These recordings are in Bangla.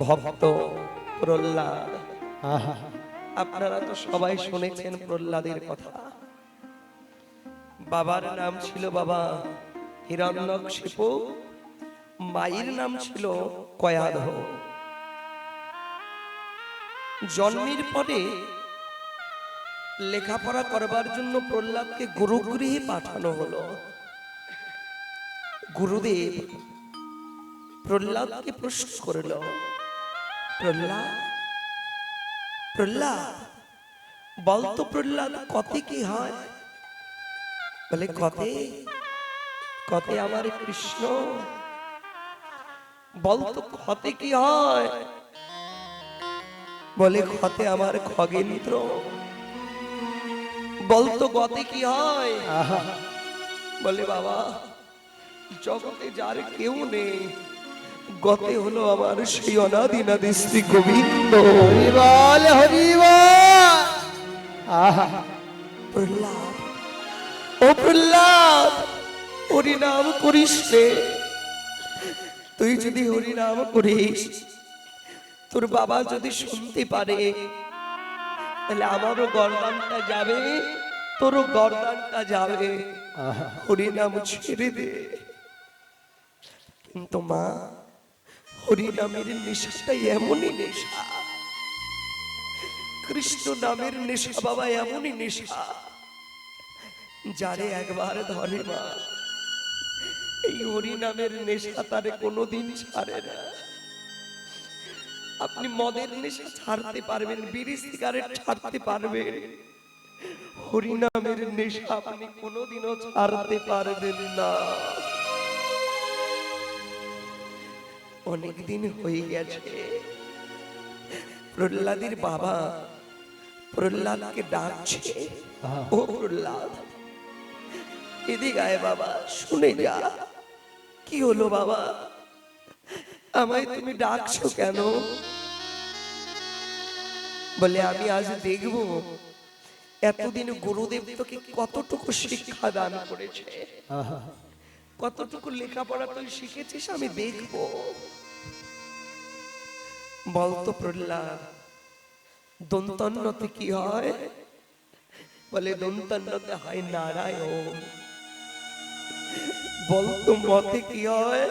ভক্ত প্রহ্লাদ। আপনারা তো সবাই শুনেছেন প্রহ্লাদের কথা। বাবার নাম ছিল বাবা হিরণ্যকশিপু মায়ের নাম ছিল কয়াধ। জন্মের পরে লেখাপড়া করবার জন্য প্রহ্লাদকে গুরুগৃহে পাঠানো হলো। গুরুদেব প্রহ্লাদকে প্রশ্ন করল প্রহ্লাদ প্রহ্লাদ বলতো প্রহ্লাদ কতে কি হয়? বলে কতে কতে আমার কৃষ্ণ। বলতো কতে কি হয়? বলে ক্ষতে আমার খগেন্দ্র। বলতো গতে কি হয়? বলে বাবা জগতে যার কেউ নেই গতে হলো আমার সেই অনাদিনাদি শ্রী গোবিন্দ। হরিবল হরিবল আহা। প্রহ্লাদ ও প্রহ্লাদ হরি করিস রে। তুই যদি হরি নাম করিস তোর বাবা যদি শুনতে পারে তাহলে আমারও গরদানটা যাবে তোরও গরদানটা যাবে। আহা। হরি নাম ছেড়ে দে। কিন্তু মা এমনই নেশা। কৃষ্ণ নামের নেশা বাবা, এমনই নেশা। যারে একবার ধরে মা এই নেশা তারে কোনোদিন ছাড়ে না। আপনি মদের নেশা ছাড়তে পারবেন, বিড়ি সিগারেট ছাড়তে পারবেন। হরি নামের নেশা আপনি কোনোদিনও ছাড়তে পারবেন না। অনেকদিন হয়ে গেছে। প্রহ্লাদের বাবা প্রহ্লাদকে ডাকছে ও প্রহ্লাদ এদিকে আয় বাবা শুনে যা। কি হলো বাবা? আমায় তুমি ডাকছো কেন? বলে আমি আজ দেখব এতদিন গুরুদেব তোকে কতটুকু শিক্ষা দান করেছে। কতটুকু লেখাপড়া তুই শিখেছিস আমি দেখব। বলতো প্রহ্লাদ, দন্তন্নতে কি হয়? বলে, দন্তন্নতে হয় নারায়ণ। বলতো মতে কি হয়?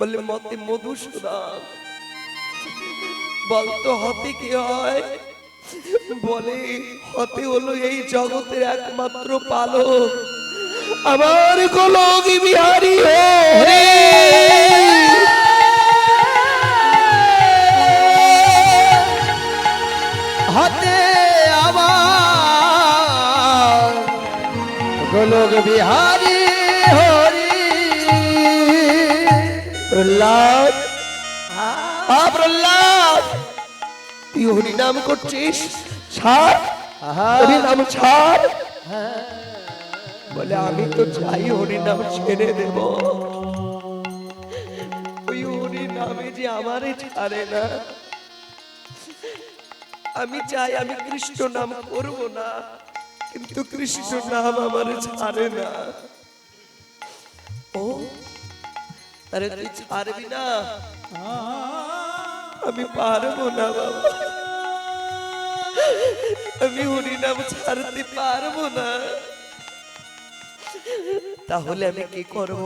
বলে, মতে মধুসূদন। বলতো হতে কি হয়? বলে, হতে হলো এই জগতের একমাত্র পালক। আমার গোলকি বিহারি হরে গোলক বিহারি হরি। প্রহ্লাদ প্রহ্লাদ, তুই হরি নাম করছিস? ছাড় নাম ছাড়। বলে, আমি তো চাই হরি নাম ছেড়ে দেব। ওই হরি নামে যে আমারে ছাড়ে না। আমি চাই আমি কৃষ্ণ নাম করব না। কিন্তু কৃষ্ণ নাম আমার ছাড়ে না। ও, আরে তুই ছাড়বি না? আমি পারব না বাবা। আমি হরি নাম ছাড়তে পারব না। তাহলে আমি কি করব?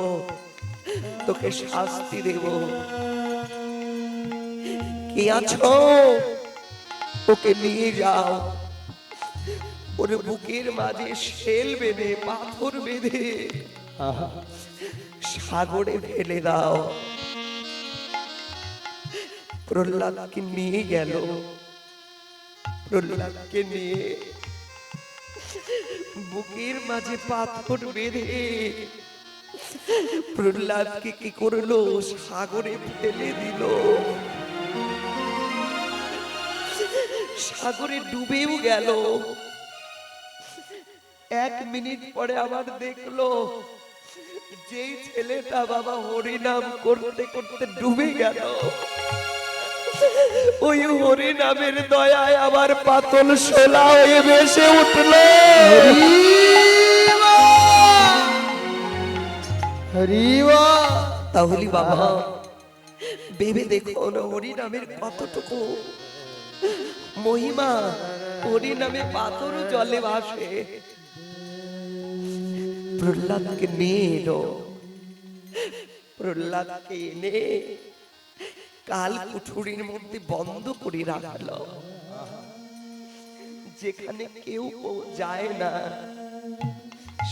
তোকে শাস্তি দেব। কে আছো? ওকে নিয়ে যাও। ওর বুকের মাঝে শেল বেঁধে পাথর বেঁধে। সাগরে ফেলে দাও। প্রহ্লাদকে নিয়ে গেল। প্রহ্লাদকে নিয়ে বুকের মাঝে পাথর বেঁধে। প্রহ্লাদকে কি করল? সাগরে ফেলে দিল। সাগরে ডুবেও গেল। এক মিনিট পরে আবার দেখল, যেই ছেলেটা বাবা হরিনাম করতে করতে ডুবে গেল। ওই হরিনামের দয়ায় আবার পাতল শোলা হয়ে ভেসে উঠল। তাহলে বাবা, ভেবে দেখুন হরিনামের কতটুকু মহিমা। হরিনামে পাথর জলে ভাসে। প্রহ্লাদকে নিয়ে এলো প্রহ্লাদকে এনে কাল কুঠুরির মধ্যে বন্ধ করে রাখল যেখানে কেউ যায় না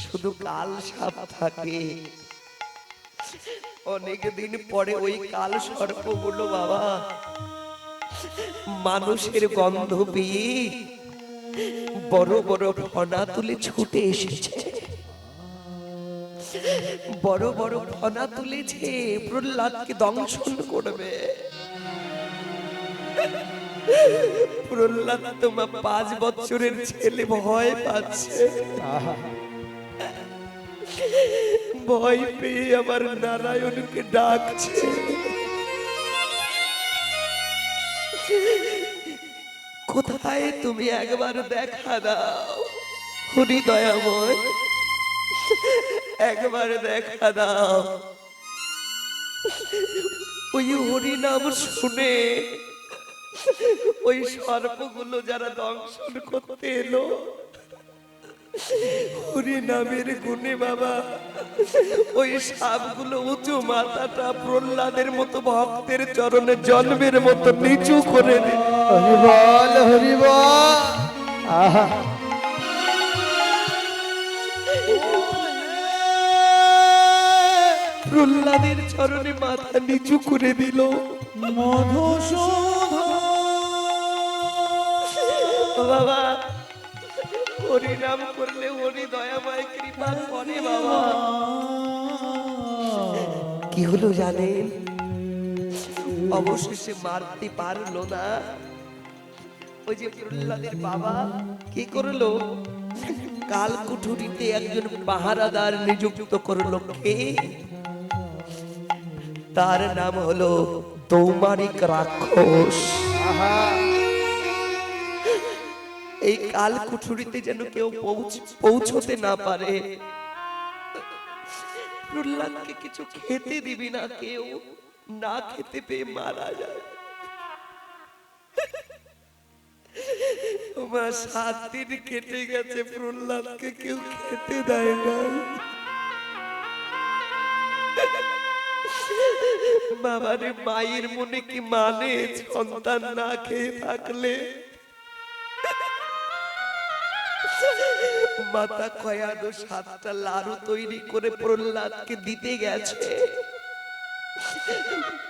শুধু কাল সাপ থাকে অনেক দিন পরে ওই কাল সর্পগুলো বাবা মানুষের গন্ধ পেয়ে বড় বড় ফনা তুলে ছুটে এসেছে বড় বড় ফনা তুলেছে, প্রহ্লাদকে দংশন করবে। প্রহ্লাদ তোমার পাঁচ বছরের ছেলে, ভয় পাচ্ছে। ভয় পেয়ে আমার নারায়ণকে ডাকছে। কোথায় তুমি একবার দেখা দাও? হৃদয়াময়। একবার দেখা দাও। ওই হরিনাম শুনে ওই সর্পগুলো যারা দংশন করতে এলো হরি নামের গুণে বাবা, ওই সাপগুলো উঁচু মাথাটা প্রহ্লাদের মতো ভক্তের চরণে জন্মের মতো নিচু করে দিল হরি বল হরি বল আহা প্রহ্লাদের চরণে মাথা নিচু করে দিল। বাবা হরি নাম করলে হরি দয়াময় কৃপা করে বাবা। কি হলো জানেন অবশেষে মারতে পারল না। ওই যে প্রহ্লাদের বাবা, কি করল? কাল কুঠুরিতে একজন পাহারাদার নিযুক্ত করল কে? তার নাম হলো তৌমারিক রাক্ষস। এই কাল কুঠুরিতে যেন কেউ পৌঁছতে না পারে। প্রহ্লাদকে কিছু খেতে দিবি না কেউ না খেতে পেয়ে মারা যায়। তোমার সাত দিন কেটে গেছে প্রহ্লাদকে কেউ খেতে দেয় না বাবারে মায়ের মনে কি মানে? সন্তান না খেয়ে থাকলে? মাতা কয়ানো সাতটা লাড়ু তৈরি করে প্রহ্লাদকে দিতে গেছে।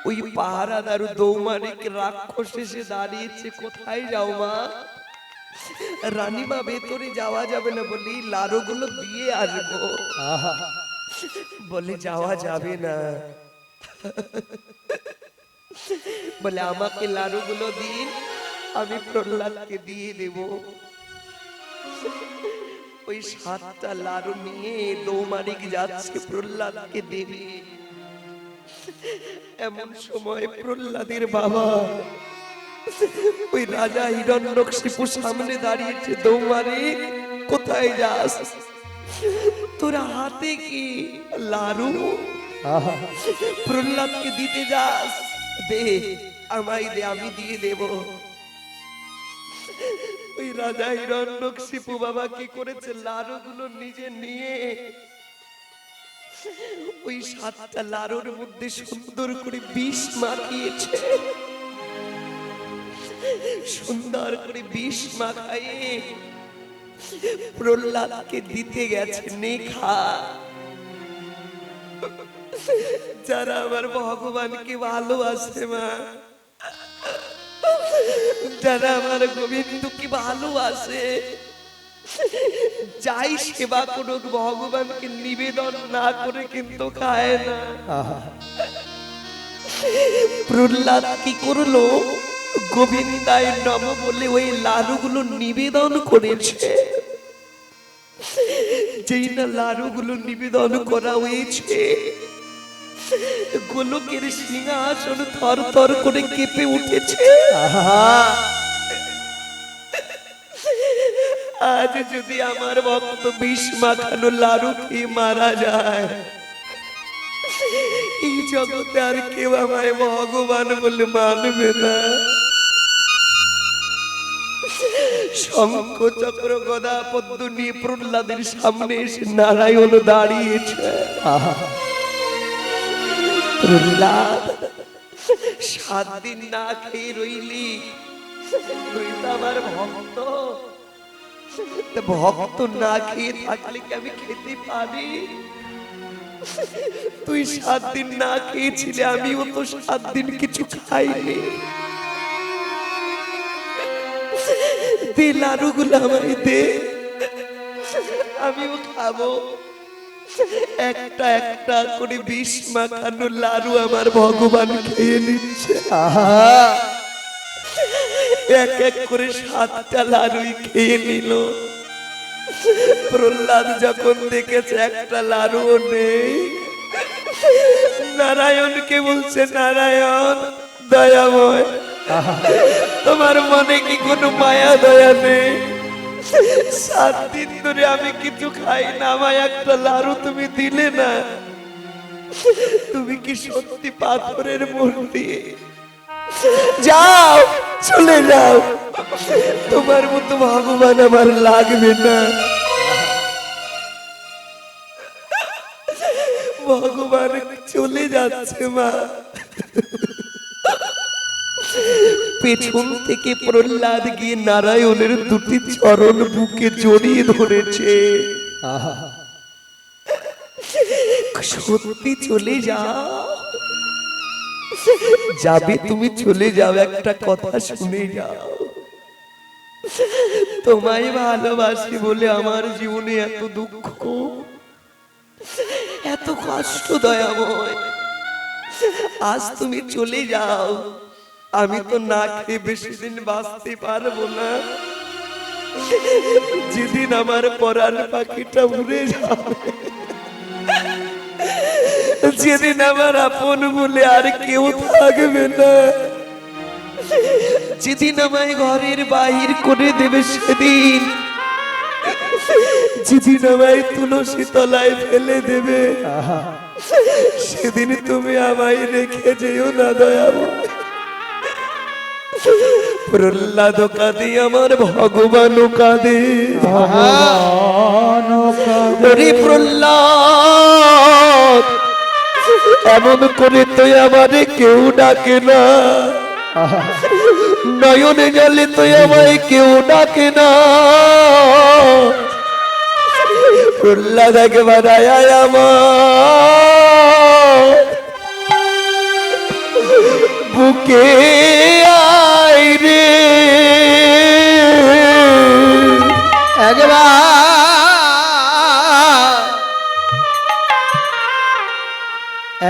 ওই পাহারাদার দৌমানিক রাক্ষস এসে দাঁড়িয়েছে কোথায় যাও মা? রানীমা ভেতরে যাওয়া যাবে না বলি লাড়ুগুলো দিয়ে আসব। বলে যাওয়া যাবে না। বলে, আমাকে লাড়ুগুলো দিন, আমি প্রহ্লাদকে দিয়ে দেব। ওই সাতটা লাড়ু নিয়ে দৌমারিক যাচ্ছে প্রহ্লাদকে দেবে। এমন সময় প্রহ্লাদের বাবা ওই রাজা হিরণ্যকশিপুর সামনে দাঁড়িয়েছে দৌমারিক কোথায় যাস? তোরা হাতে কি লাড়ু প্রহ্লাদকে দিতে যাস। দে, আমায় দে, আমি দিয়ে দেব। ওই রাজা হিরণ্যক শিপু বাবা কি করেছে? লাড়ুগুলো নিজে নিয়ে ওই সাতটা লাড়ুর মধ্যে সুন্দর করে বিষ মাখিয়েছে। সুন্দর করে বিষ মাখায়ে প্রহ্লাদকে দিতে গেছে নেখা যারা আমার ভগবানকে ভালোবাসে মা যারা আমার গোবিন্দকে ভালোবাসে যাই সেবা করুক ভগবানকে নিবেদন না করে কিন্তু খায় না। প্রহ্লাদ কি করল? গোবিন্দায় নম বলে ওই লাড়ুগুলো নিবেদন করেছে। যেই না লাড়ুগুলো নিবেদন করা হয়েছে গোলকের সিংহাসন থর থর করে কেঁপে উঠেছে। আজ যদি আমার ভক্ত বিষ মাখানো লাড়ু খেয়ে মারা যায়, এই জগতে আর কেউ আমায় ভগবান বলে মানবে না। শঙ্খ চক্র গদা পদ্ম নিয়ে প্রহ্লাদের সামনে এসে নারায়ণ দাঁড়িয়েছে। প্রহ্লাদ সাত দিন না খেয়ে রইলি। তুই তো আমার ভক্ত ভক্ত না খেয়ে থাকলে কি আমি খেতে পারি? তুই সাত দিন না খেয়েছিলে, আমিও তো সাত দিন কিছু খাইনি। দে লাড়ুগুলো আমায় দে। আমিও খাব। একটা একটা করে বিষ মাখানো লাড়ু আমার ভগবান খেয়ে নিচ্ছে। এক এক করে সাতটা লাড়ুই খেয়ে নিল। প্রহ্লাদ যখন দেখেছে একটা লাড়ুও নেই, নারায়ণকে বলছে, নারায়ণ, দয়াময়, তোমার মনে কি কোনো মায়া, দয়া নেই? সাত দিন ধরে আমি কিছু খাই না, আমায় একটা লাড়ু তুমি দিলে না। তুমি কি সত্যি পাথরের মূর্তি? যাও, চলে যাও। তোমার মতো ভগবান আমার লাগবে না। ভগবান চলে যাচ্ছে মা। পেছন থেকে প্রহ্লাদ গিয়ে নারায়ণের দুটি চরণ বুকে জড়িয়ে ধরেছে। সত্যি চলে যাও। যাবে তুমি চলে যাও, একটা কথা শুনে যাও। তোমায় ভালোবাসি বলে আমার জীবনে এত দুঃখ, এত কষ্ট দয়াময়। আজ তুমি চলে যাও। আমি তো না খেয়ে বেশি দিন বাঁচতে পারব না। যেদিন আমার পরাণ পাখিটা উড়ে যাবে। যেদিন আমার আপন বলে আর কেউ থাকবে না। যেদিন আমায় ঘরের বাহির করে দেবে সেদিন। যেদিন আমায় তুলসী তলায় ফেলে দেবে। সেদিন তুমি আমায় রেখে যেও না দয়াবো প্রহ্লাদ কাঁদে আমার ভগবান কাঁদে। ভগবান প্রহ্লাদ এমন করে তো আমারে কেউ ডাকে না। নয়নে জলে তো আমায় কেউ ডাকে না। প্রহ্লাদ একবার আয় আমার। বুকে আয় রে। একবার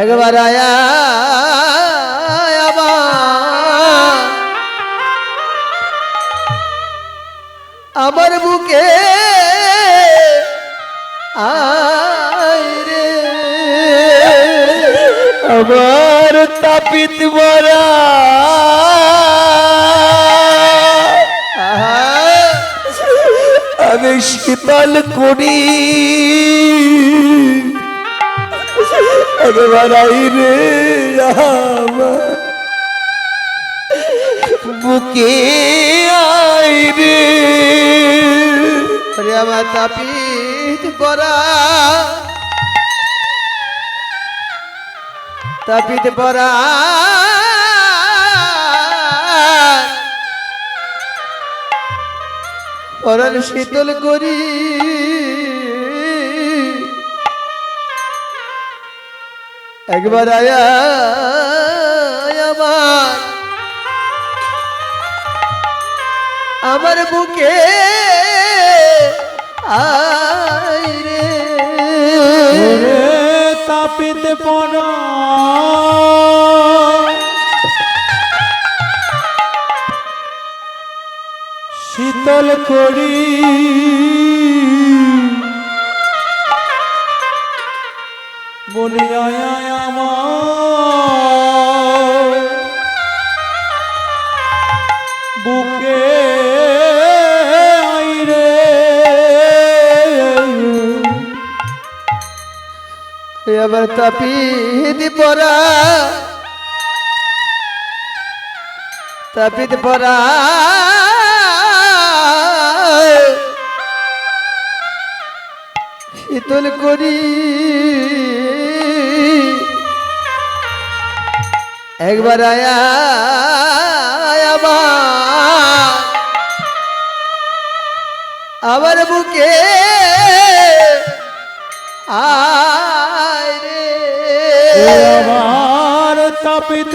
একবার আয়া আমার আমার তাপিত আহা আমি শীতল করি আই রে বুকে আই রে। আমার তাপিত পরা তাপিত পরা পরন শীতল করি। একবার আয়া আমার আমার বুকে আয় রে তাপিত পর। শীতল করি। বলে আয় আমার আবার তাপিদ পরা। তাপিদ পরা। শীতল করি। একবার আয়া আবার বুকে রে আমার তাপিত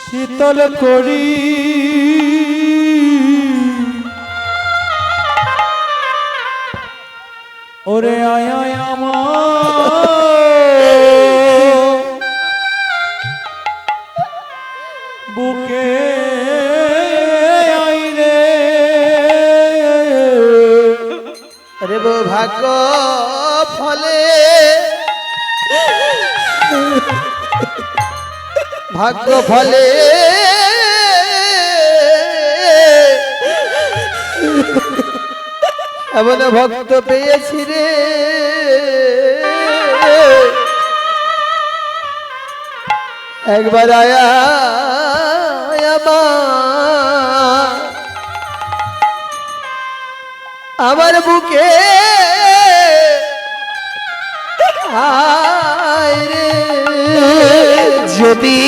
শীতল করি। ওরে আয় আমার ভাগ্য ফলে। ভাগ্য ফলে। এমন ভক্ত পেয়েছি রে। একবার আয়া আমার বুকে। যদি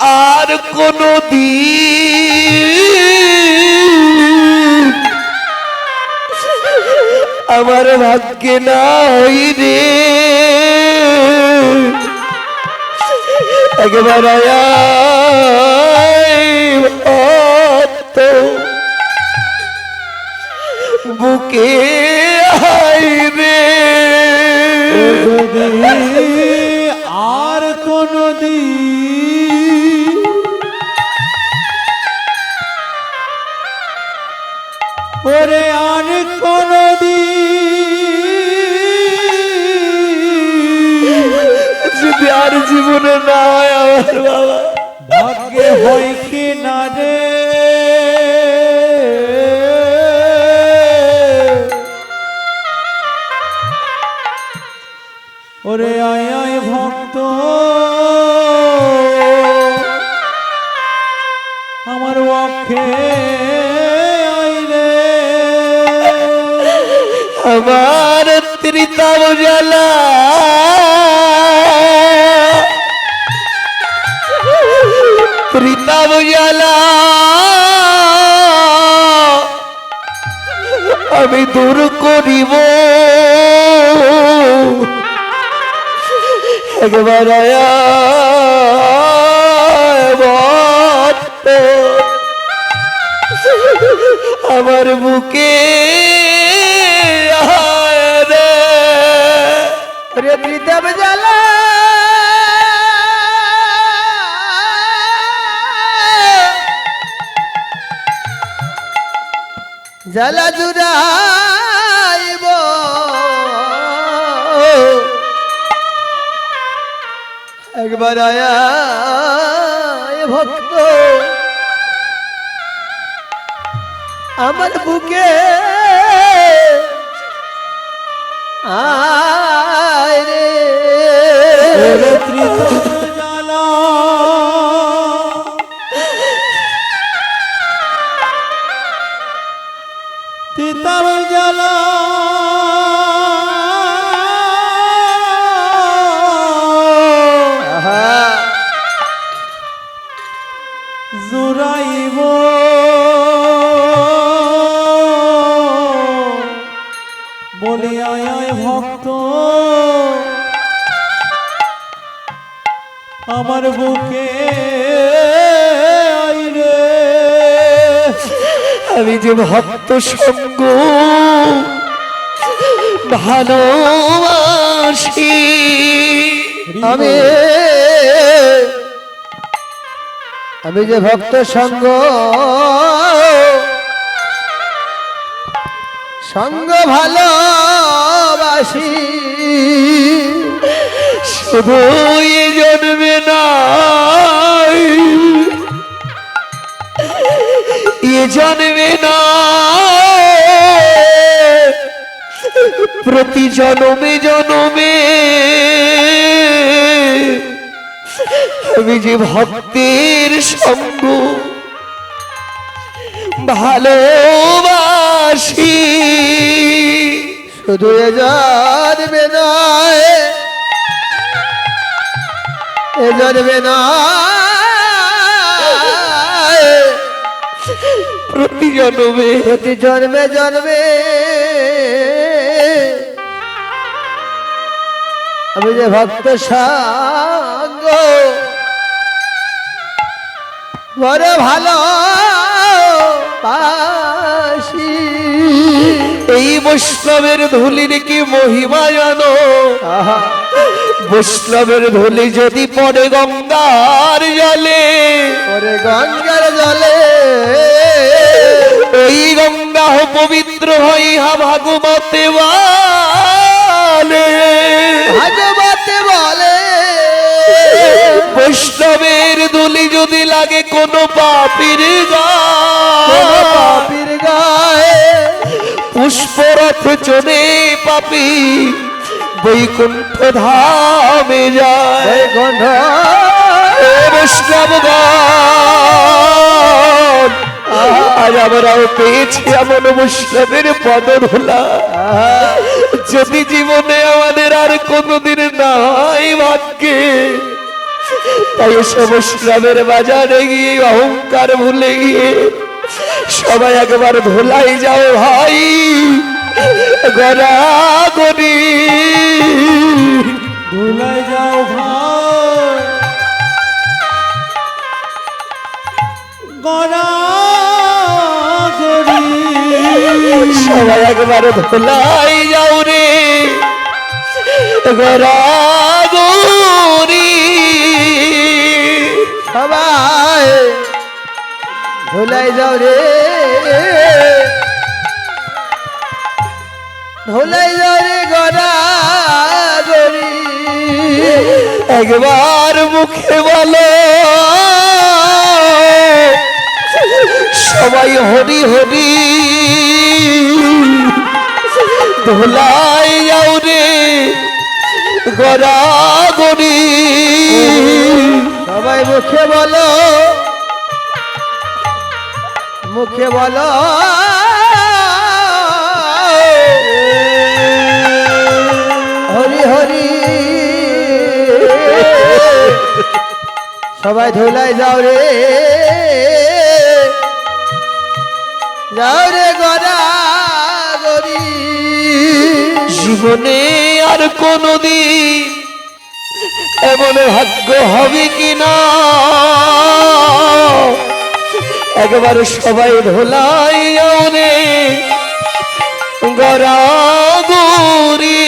আর কোনো দিন আমার ভাগ্যে নাই রে। একবার আয়। আয় রে? আর কোনো ওরে আর কোনো যদি আর জীবনে না হয় আমার বাবা। ভাগ্যে হয় ত্রিতাব জ্বালা ত্রিতাব জ্বালা আমি দূর করিব। একবার আমার বুকে রে প্রীতম জ্বালা। জ্বালা জুড়াইব। একবার আয়া ভক্ত। আমার বুকে আয় রে। জ্বালা সঙ্গ ভালোবাসি। আমি আমি যে ভক্ত সঙ্গ। সঙ্গ ভালোবাসি। শুধু জন্মে নাই এ জন্মে না। প্রতি জনমে জনমে আমি যে ভক্তের সঙ্গ ভালোবাসি, শুধু এ জন্মে নয় এ জন্মে নয় প্রতি জনমে প্রতি জন্মে। জন্মে আমি যে ভক্ত সঙ্গ বড় ভালো পাশি। এই বৈষ্ণবের ধুলির কি মহিমা জানো বৈষ্ণবের ধুলি যদি পড়ে গঙ্গার জলে ওরে গঙ্গার জলে। এই গঙ্গা হো পবিত্র হইহা ভাগবতে বলে। ভাগবতে বলে। বৈষ্ণবের দুলি যদি লাগে কোনো পাপির কোন গা পাপির গায়ে। পুষ্পরথ চলে পাপি বৈকুণ্ঠ ধামে যায় ওই গন্ধ আজ আমরাও পেয়েছি এমন বৈষ্ণবের পদধূলা যদি জীবনে আমাদের আর কোনোদিন নাই ভাগ্যে, তাই এসব বৈষ্ণবের বাজারে গিয়ে অহংকার ভুলে গিয়ে সবাই একবার ধোলাই যাও ভাই। গড়া গড়ি ভুলাই যাও ভাই। সবাই একবার ধোলাই যাও রে। গড়াগরি সবাই ধুলাই যাও রে। ধুলাই যাও রে গড়া গড়ি একবার মুখে বলো, সবাই হরি হরি। ধোলাই যাও রে গড়াগরি সবাই মুখে বলো মুখে বলো। হরি হরি। সবাই ধুলাই যাও রে যাও রে গড়া জীবনে আর কোনদিন এমন ভাগ্য হবে কিনা একবার সবাই ধোলাই রে গড়াগরি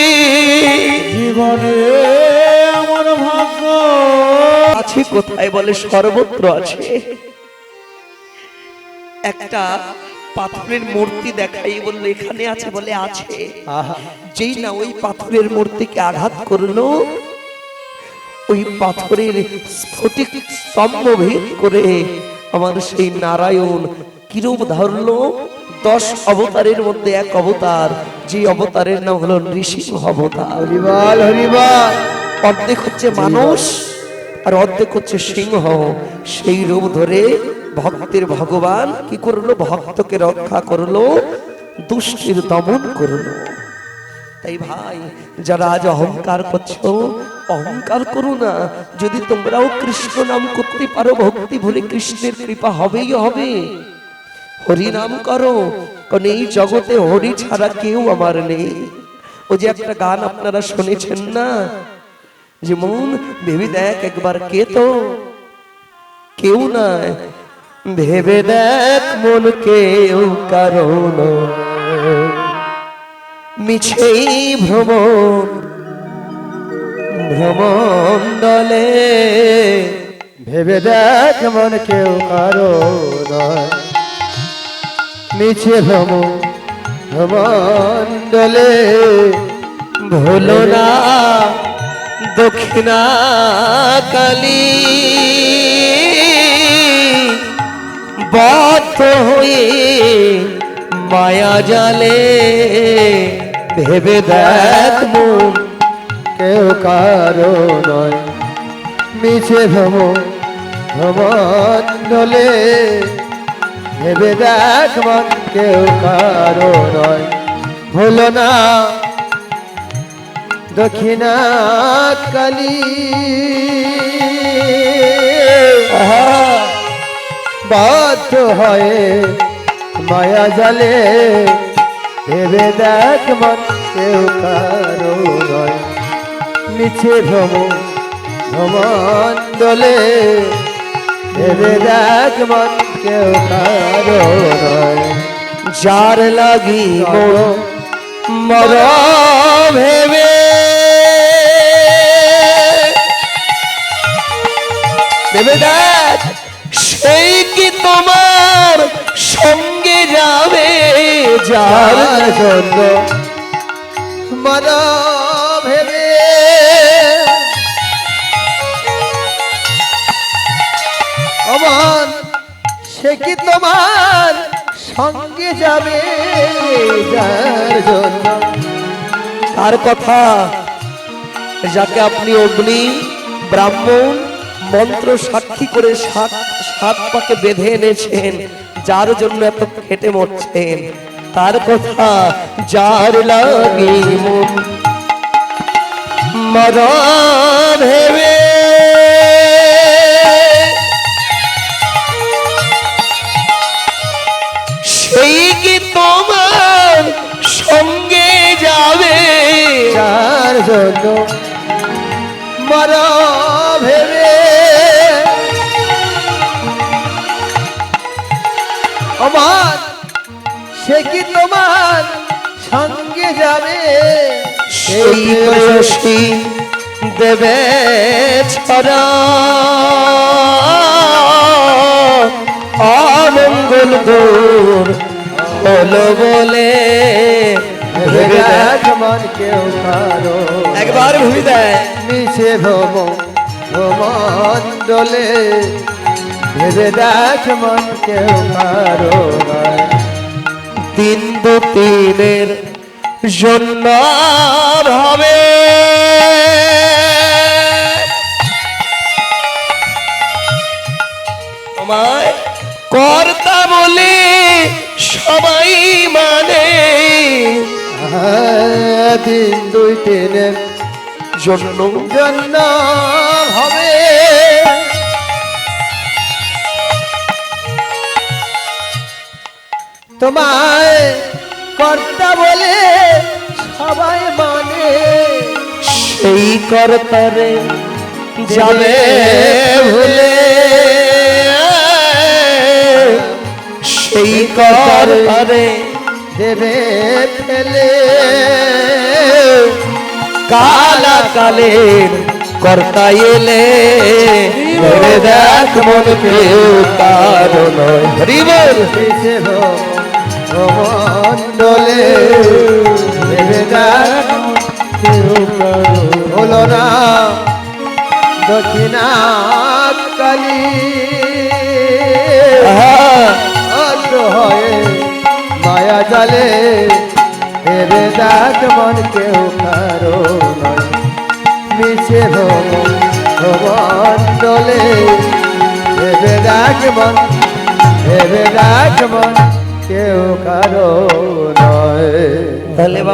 জীবনে এমন ভাগ্য। আছে কোথায় বলে সর্বত্র আছে। একটা পাথরের মূর্তি দেখাই বলল এখানে আছে বলে আছে। যেই না ওই পাথরের মূর্তিকে আঘাত করল ওই পাথরের স্ফটিক স্তম্ভ ভেদ করে আমার সেই নারায়ণ কিরূপ ধরলো? দশ অবতারের মধ্যে এক অবতার যে অবতারের নাম হলো নৃসিংহ অবতার হরিবল হরিবল। অর্ধেক হচ্ছে মানুষ আর অর্ধেক হচ্ছে সিংহ। সেই রূপ ধরে ভক্তের ভগবান কি করল? ভক্তকে রক্ষা করল, দুষ্টির দমন করল। তাই ভাই, যারা আজ অহংকার করছ, অহংকার করো না। যদি তোমরাও কৃষ্ণ নাম করতে পারো, ভক্তি ভরে কৃষ্ণের কৃপা হবেই হবে। হরি নাম করো, কারণ এই জগতে হরি ছাড়া কেউ আমার নেই। ও যে একটা গান আপনারা শুনেছেন না? যে মন ভেবে দেখ একবার কে তো? কেউ নাই ভেবে দেখ মন কেউ কারণ। মিছেই ভ্রমণ ভ্রমণ দলে। ভেবে দেখ মন কেউ কারও নয় মিছে ভ্রম ভ্রমণ্ডলে ভুলো না দক্ষিণা কালী। বদ্ধ হয়ে মায়া জালে ভেবে দেখ মন কেউ কারও নয়। মিছে ভ্রম ভ্রমণ্ডলে ভেবে দেখ মন কেউ কারও নয়। হলো না দক্ষিণা কালী। বাধ্য হয়ে মায়া জালে। ভেবে দেখ মন, কেউ কারও নয়। মিছে ভ্রম, ভ্রমণ্ডলে ভেবে দেখ মন, কেউ কারও নয়। যার লাগি মোর মর ভেবে ভেবে দেখ সেই কি তোমার সঙ্গে যাবে যার জন্য? মর ভেবে অমন, সে কি তোমার সঙ্গে যাবে যার জন্য? তার কথা, যাকে আপনি অগ্নি, ব্রাহ্মণ মন্ত্র সাক্ষী করে সাত সাত পাকে বেঁধে এনেছেন, যার জন্য এত খেটে মরছেন। তার কথা যার লাগি মরা ভেবে সেই কি তোমার সঙ্গে যাবে? যার জন্য তোমার সঙ্গে যাবে। সেই বয়সী দেবে ছড়া। অমঙ্গল দূর হলো বলে মন কেউ কারও। একবার ভুবি দেয় মিছে ভ্রম ভ্রমণ্ডলে ভেবে দেখ মন কেউ কারও দিন দু তিনের জন্য হবে। কর্তা বলে সবাই মানে। আহ, দিন দুই তিনের জন্য জন্য হবে। তোমায় কর্তা বলে সবাই মানে। সেই কর্তারে যাবে ভুলে সেই কর্তারে দেবে ফেলে। কালা কালের কর্তা এলে দেখ মন কেউ কারও নয়। হরি বল মিশে ভ্রমণ্ডলে দেবে দেখ কেউ কারও হলো দক্ষিণা কালী হয়ে মায়া জালে ভেবে দেখ মন কেউ কারও মিছে ভ্রমণ দলে ভেবে দেখ মন ভেবে দেখ মন কেউ কারও নয়।